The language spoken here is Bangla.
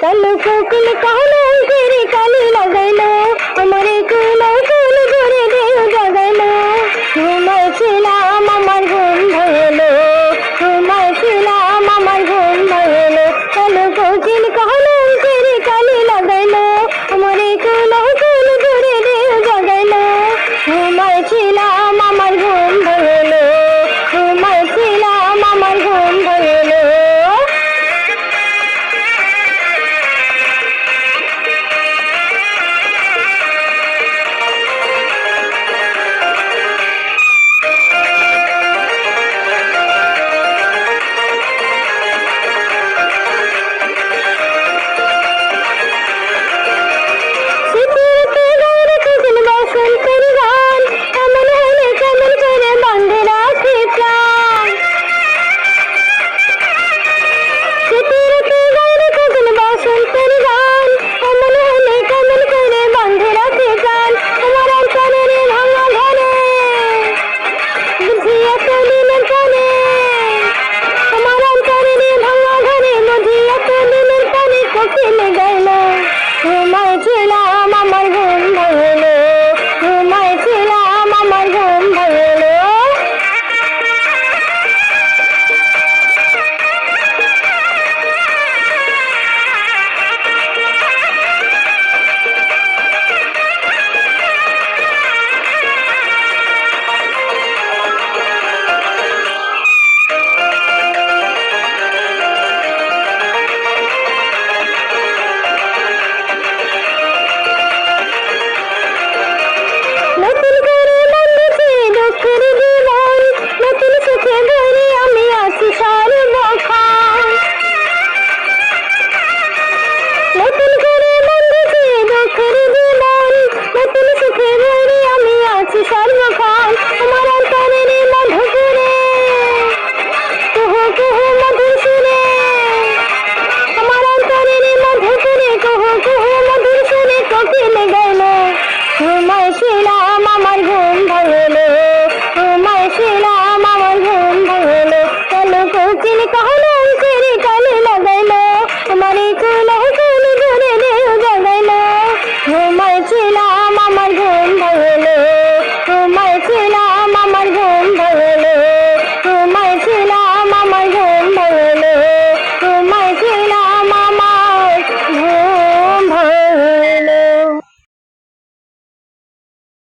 কালো সকল কালো তেরে কালি লাগাইলো আমার কুলো